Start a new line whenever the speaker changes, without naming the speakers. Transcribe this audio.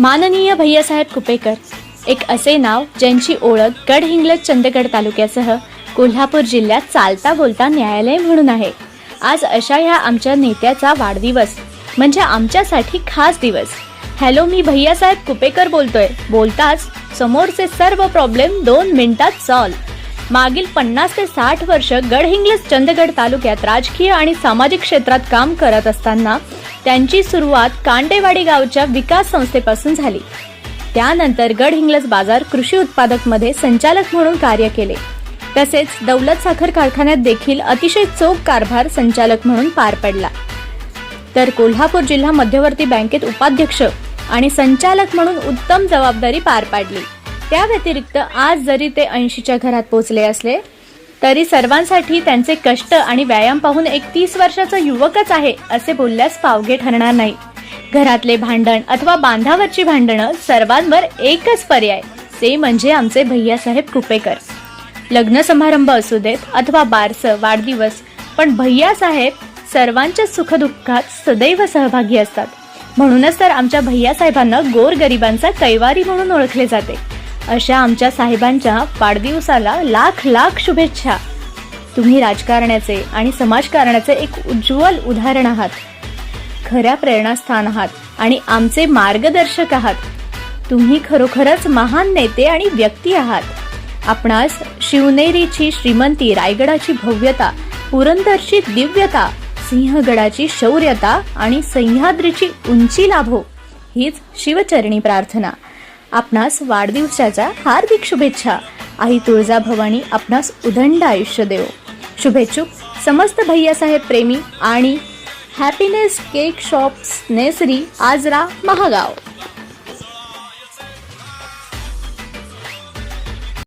माननीय भैयासाहेब कुपेकर एक असे नाव ज्यांची ओळख गडहिंग्लज चंदगड तालुक्यासह कोल्हापूर जिल्ह्यात चालता बोलता न्यायालय म्हणून आहे. आज अशा ह्या आमच्या नेत्याचा वाढदिवस म्हणजे आमच्यासाठी खास दिवस. हॅलो मी भैयासाहेब कुपेकर बोलतोय. बोलताच समोरचे सर्व प्रॉब्लेम दोन मिनिटात सॉल्व मागील पन्नास ते साठ वर्ष गडहिंग्लज चंदगड तालुक्यात राजकीय आणि सामाजिक क्षेत्रात काम करत असताना त्यांची सुरुवात कांडेवाडी गावच्या विकास संस्थेपासून झाली. त्यानंतर गडहिंग्लज बाजार कृषी उत्पादकमध्ये संचालक म्हणून कार्य केले. तसेच दौलत साखर कारखान्यात देखील अतिशय चोख कारभार संचालक म्हणून पार पडला. तर कोल्हापूर जिल्हा मध्यवर्ती बँकेत उपाध्यक्ष आणि संचालक म्हणून उत्तम जबाबदारी पार पाडली. त्या व्यतिरिक्त आज जरी ते ऐंशीच्या घरात पोचले असले तरी सर्वांसाठी त्यांचे कष्ट आणि व्यायाम पाहून एक तीस वर्षाचा युवकच आहे असे बोलल्यास पावगे ठरणार नाही. घरातले भांडण अथवा बांधावरची भांडणं सर्वांवर एकच पर्याय ते म्हणजे आमचे भैयासाहेब कुपेकर. लग्न समारंभ असू देत अथवा बारसं वाढदिवस पण भैयासाहेब सर्वांच्या सुखदुःखात सदैव सहभागी असतात. म्हणूनच तर आमच्या भैयासाहेबांना गोरगरिबांचा कैवारी म्हणून ओळखले जाते. अशा आमच्या साहेबांच्या वाढदिवसाला लाख लाख शुभेच्छा. तुम्ही राजकारणाचे आणि समाजकारणाचे एक उज्ज्वल उदाहरण आहात. खऱ्या प्रेरणास्थान आहात आणि आमचे मार्गदर्शक आहात. तुम्ही खरोखरच महान नेते आणि व्यक्ती आहात. आपणास शिवनेरीची श्रीमंती रायगडाची भव्यता पुरंदरची दिव्यता सिंहगडाची शौर्यता आणि सह्याद्रीची उंची लाभो हीच शिवचरणी प्रार्थना. आपणास वाढदिवसाच्या हार्दिक शुभेच्छा. आई तुळजाभवानी आपणास उदंड आयुष्य देव. शुभेच्छुक समस्त भैयासाहेब प्रेमी आणि happiness cake shops Nesari Ajara Mahagaon.